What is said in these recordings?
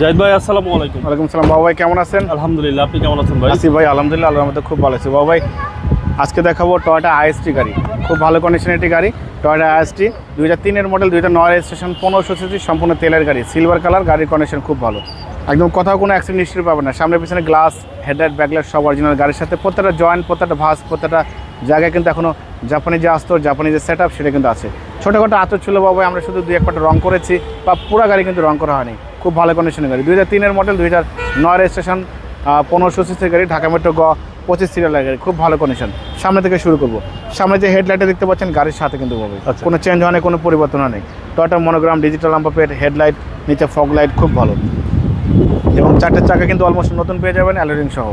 জাহিদ ভাই আসসালামু আলাইকুম। ওয়ালাইকুম সালাম বাবু ভাই কেমন আছেন? আলহামদুলিল্লাহ আপনি কেমন আছেন ভাই? আসিফ ভাই আলহামদুলিল্লাহ আল্লাহর খুব ভালো আছি। বাবু ভাই আজকে দেখাবো টয়োটা আইএসটি গাড়ি। খুব ভালো কন্ডিশনের একটি গাড়ি টয়োটা আইএসটি দুই হাজার তিনের মডেল দুই হাজার নয় রেজিস্ট্রেশন পনেরোশো সিসি সম্পূর্ণ তেলের গাড়ি। সিলভার কালার গাড়ির কন্ডিশন খুব ভালো। একদম কোথাও কোনো অ্যাক্সিডেন্ট হিস্ট্রি পাবেন না। সামনে পিছনে গ্লাস হেডলাইট ব্যাকলাইট সব অরিজিনাল গাড়ির সাথে। প্রত্যেকটা জয়েন্ট প্রত্যেকটা ভাস প্রত্যেকটা জায়গায় কিন্তু এখনও জাপানি যে আসতো জাপানি যে সেট আপ সেটা কিন্তু আছে। ছোটোখাটো আতর ছিল বাবু আমরা শুধু দুই এক পাটা রং করেছি বা পুরো গাড়ি কিন্তু রং করা হয়নি। খুব ভালো কন্ডিশনের গাড়ি। দুই হাজার তিনের মডেল দুই হাজার নয় রেজিস্ট্রেশন পনেরোশো সিসির গাড়ি ঢাকা মেট্রো গ পঁচিশ সিরিয়ালের গাড়ি। খুব ভালো কন্ডিশন সামনে থেকে শুরু করব। সামনে যে হেডলাইটে দেখতে পাচ্ছেন গাড়ির সাথে কিন্তু পাবে আচ্ছা। কোনো চেঞ্জ হয়নি কোনো পরিবর্তন হয়নি। Toyota monogram digital plate headlight নিচে ফগ লাইট খুব ভালো। এবং চারটে চাকা কিন্তু অলমোস্ট নতুন পেয়ে যাবেন অ্যালোরিং সহ।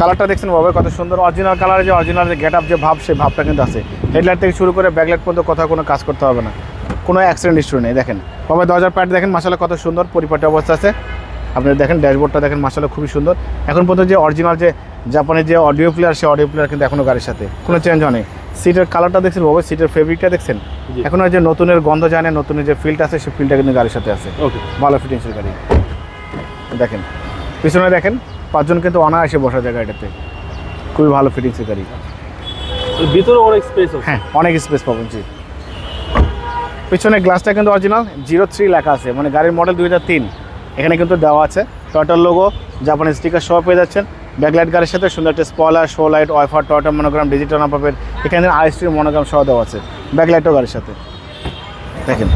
কালারটা দেখছেন বাবা কত সুন্দর। অরিজিনাল কালারে যে অরিজিনাল যে গেট আপ যে ভাব সেই ভাবটা কিন্তু আছে। হেডলাইট থেকে শুরু করে ব্যাকলাইট পর্যন্ত কোথাও কোনো কাজ করতে হবে না। কোনো অ্যাক্সিডেন্ট ইস্যু নেই দেখেন। বাবা দরজার প্যাড দেখেন মাসালা কত সুন্দর পরিপাটি অবস্থা আছে। আপনি দেখেন ড্যাশবোর্ডটা দেখেন মাসালা খুবই সুন্দর। এখন পর্যন্ত যে অরিজিনাল যে জাপানের যে অডিও প্লেয়ার সেই অডিও প্লেয়ার কিন্তু এখনও গাড়ির সাথে। কোনো চেঞ্জ হয়নি। সিটের কালারটা দেখছেন বাবা সিটের ফেব্রিকটা দেখছেন? এখন আর যে নতুনের গন্ধ যায় না নতুনের যে ফিল্ড আছে সেই ফিল্ডটা কিন্তু গাড়ির সাথে আছে। ওকে ভালো ফিটিংসের গাড়ি। দেখেন। পিছনে দেখেন পাঁচজন কিন্তু অনায়াসে বসা যায় গাড়িটাতে খুবই ভালো ফিটিংসের গাড়ি ভিতরে অনেক স্পেস হ্যাঁ অনেক স্পেস পাবেন জি। পিছনে গ্লাসটা কিন্তু অরিজিনাল জিরো থ্রি লেখা আছে মানে গাড়ির মডেল দুই হাজার তিন। এখানে কিন্তু দেওয়া আছে টয়টার লোগো জাপানি স্টিকার সব পেয়ে যাচ্ছেন। ব্যাকলাইট গাড়ির সাথে সুন্দর একটা স্পলার শো লাইট ওয়াইফার টয়টার মনোগ্রাম ডিজিটাল নাম্বার এখানে আইএসটির মনোগ্রাম সহ দেওয়া আছে। ব্যাকলাইটও গাড়ির সাথে। দেখেন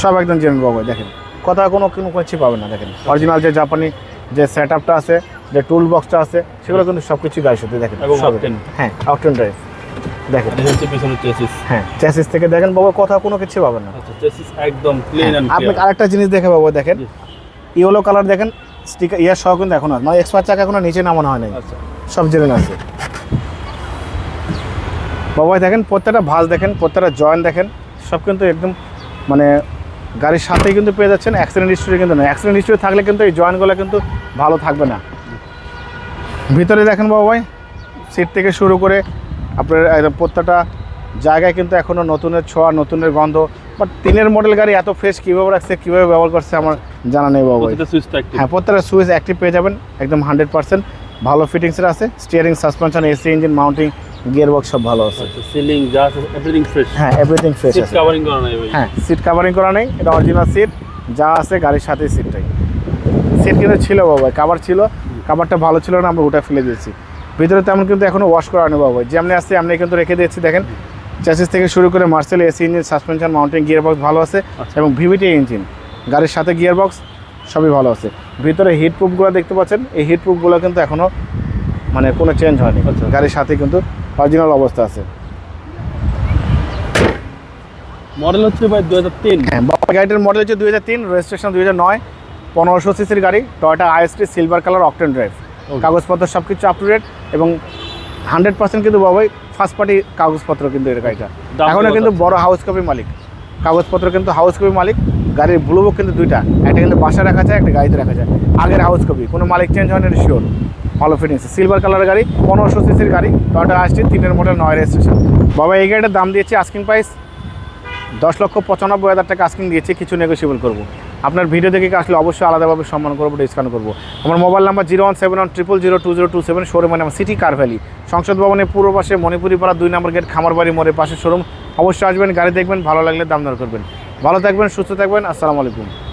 সব একদম জেনুইন বাবু দেখেন। কথা কোনো কোনো কিছু পাবেন না দেখেন। অরিজিনাল যে জাপানি যে সেট আপটা আছে যে টুল বক্সটা আছে সেগুলো কিন্তু সব কিছু গাড়ির সাথে দেখেন। হ্যাঁ অকটেন ড্রাইভ দেখেন। চেসিস হ্যাঁ থেকে দেখেন বাবা কথা কোনো কিছু পাবেন না। আচ্ছা একদম হ্যাঁ, আপনি আরেকটা জিনিস দেখে বাবু দেখেন। ইয়েলো কালার দেখেন স্টিকার ইয়ার সহ কিন্তু এখন মানে চাকা এখনও নিচে নামানো হয় নাই। আচ্ছা। সব জেনে আছে। বাবা দেখেন প্রত্যেকটা ভাঁজ দেখেন প্রত্যেকটা জয়েন্ট দেখেন সব কিন্তু একদম মানে গাড়ির সাথেই কিন্তু পেয়ে যাচ্ছেন অ্যাক্সিডেন্ট হিস্ট্রি কিন্তু না অ্যাক্সিডেন্ট হিস্ট্রি থাকলে কিন্তু এই জয়েন্টগুলো কিন্তু ভালো থাকবে না। ভিতরে দেখেন বাবা ভাই সিট থেকে শুরু করে আপনার একদম প্রত্যেকটা জায়গায় কিন্তু এখনও নতুনের ছোঁয়া নতুনের গন্ধ। বাট তিনের মডেল গাড়ি এত ফ্রেশ কীভাবে রাখছে কীভাবে ব্যবহার করছে আমার জানা নেই বাবা হ্যাঁ প্রত্যেকটা সুইচ অ্যাক্টিভ পেয়ে যাবেন একদম হান্ড্রেড পার্সেন্ট ভালো ফিটিংসের আছে steering suspension AC engine mounting gear box সব ভালো আছে। সিলিং আছে এভরিথিং ফ্রেশ হ্যাঁ এভরিথিং ফ্রেশ সিট কভারিং করা নাই ভাই? হ্যাঁ সিট কাভারিং করা নেই এটা অরিজিনাল সিট যা আছে গাড়ির সাথে সিটটাই সিট কিন্তু ছিল বাবা কাভার ছিল কাভারটা ভালো ছিল না আমরা ওটা ফেলে দিয়েছি। ভিতরে তেমন কিন্তু এখনও ওয়াশ করা নেই বাবা যেমনি আসছে এমনি কিন্তু রেখে দিয়েছি দেখেন। চ্যাসিস থেকে শুরু করে Marcel AC engine suspension mounting gear box ভালো আছে আচ্ছা। এবং ভিভিটি ইঞ্জিন গাড়ির সাথে গিয়ার বক্স সবই ভালো আছে। ভিতরে হিট প্রুফগুলো দেখতে পাচ্ছেন এই হিট প্রুফগুলো কিন্তু এখনও মানে কোনো চেঞ্জ হয়নি। আচ্ছা। গাড়ির সাথে কিন্তু অরিজিনাল অবস্থা আছে। মডেল হচ্ছে ভাই দু হাজার তিন। হ্যাঁ বাবা গাড়িটার মডেল হচ্ছে দুই হাজার তিন রেজিস্ট্রেশন দুই হাজার নয় পনেরোশো সিসির গাড়ি Toyota IST silver colour octane drive. কাগজপত্র সব কিছু আপ টু ডেট এবং হান্ড্রেড পার্সেন্ট কিন্তু বাবাই ফার্স্ট পার্টি কাগজপত্র কিন্তু এর গাড়িটা। এখনও কিন্তু বড় হাউস কপি মালিক। কাগজপত্র কিন্তু হাউস কপি মালিক গাড়ির ব্লু বুক কিন্তু দুইটা। একটা কিন্তু বাসা রাখা যায় একটা গাড়িতে রাখা যায়। আগের হাউস কপি কোনো মালিক চেঞ্জ হয়নি শিওর ভালো ফিটিংস সিলভার কালারের গাড়ি, পনেরোশো সিসির গাড়ি টয়টা আসছে তিনের মডেল নয় রেজিস্ট্রেশন বাবা, এই গাড়িটার দাম দিয়েছে আস্কিং প্রাইস দশ লক্ষ পঁচানব্বই হাজার টাকা আস্কিং দিয়েছে, কিছু নেগোসিয়েবল করব। আপনার ভিডিও দেখে আসলে অবশ্যই আলাদাভাবে সম্মান করব ডিসকাউন্ট করব। আমার mobile number zero one seven one triple zero two zero two seven showroom নাম সিটি কার ভ্যালি সংসদ ভবনের পূর্ব পাশে মণিপুরি পাড়া দুই নম্বর গেট খামারবাড়ি মোড়ের পাশে শোরুম অবশ্যই আসবেন, গাড়ি দেখবেন, ভালো লাগলে দাম দর করবেন। ভালো থাকবেন, সুস্থ থাকবেন, আসসালামু আলাইকুম।